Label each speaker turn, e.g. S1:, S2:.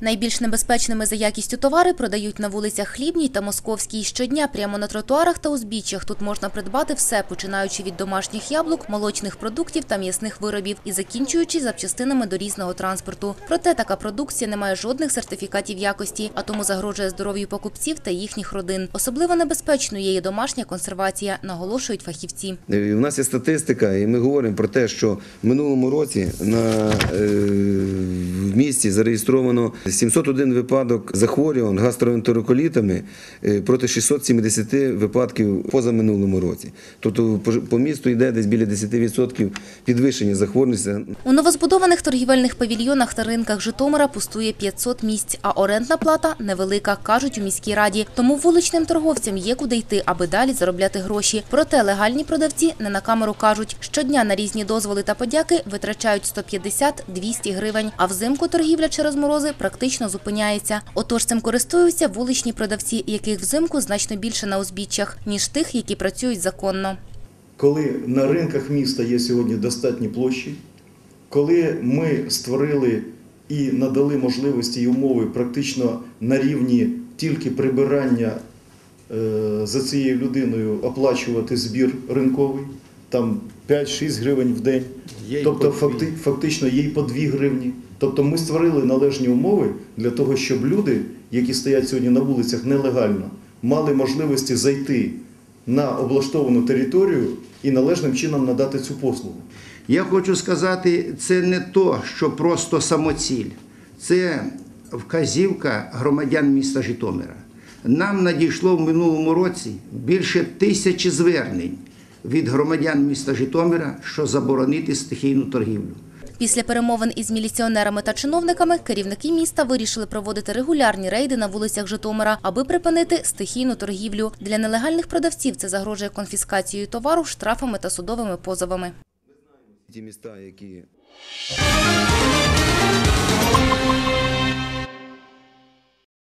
S1: Найбільш небезпечними за якістю товари продають на вулицях Хлібній та Московській. Щодня прямо на тротуарах та узбіччях тут можна придбати все, починаючи від домашніх яблук, молочних продуктів та м'ясних виробів і закінчуючи запчастинами до різного транспорту. Проте така продукція не має жодних сертифікатів якості, а тому загрожує здоров'ю покупців та їхніх родин. Особливо небезпечною є домашня консервація, наголошують фахівці.
S2: Е, У нас є статистика, і ми говоримо про те, що в минулому році на е, в місті зареєстровано 701 випадок захворювань гастроентероколітами е, проти 670 випадків позаминулому році. Тобто по місту йде десь біля 10% підвищення захворюваності.
S1: У новозбудованих торгівельних павільйонах та ринках Житомира пустує 500 місць, а орендна плата невелика, кажуть у міській раді. Тому вуличним торговцям є куди йти, аби далі заробляти гроші. Проте легальні продавці не на камеру кажуть, щодня на різні дозволи та подяки витрачають 150-200 гривень, а взимку торгівля через морози практично зупиняється. Отож цим користуються вуличні продавці, яких взимку значно більше на узбіччях, ніж тих, які працюють законно.
S3: коли на ринках міста є сьогодні достатні площі, коли ми створили і надали можливості і умови практично на рівні тільки прибирання е, за цією людиною оплачувати збір ринковий, там 5-6 гривень в день,
S4: Є
S3: тобто факти, фактично є й по 2 гривні. Тобто ми створили належні умови для того, щоб люди, які стоять сьогодні на вулицях нелегально, мали можливості зайти на облаштовану територію і належним чином надати цю послугу.
S4: Я хочу сказати, це не то, що просто самоціль, це вказівка громадян міста Житомира. Нам надійшло в минулому році більше тисячі звернень від громадян міста Житомира, що заборонити стихійну торгівлю.
S1: Після перемовин із міліціонерами та чиновниками керівники міста вирішили проводити регулярні рейди на вулицях Житомира, аби припинити стихійну торгівлю. Для нелегальних продавців це загрожує конфіскацією товару, штрафами та судовими позовами.
S2: Ті міста, які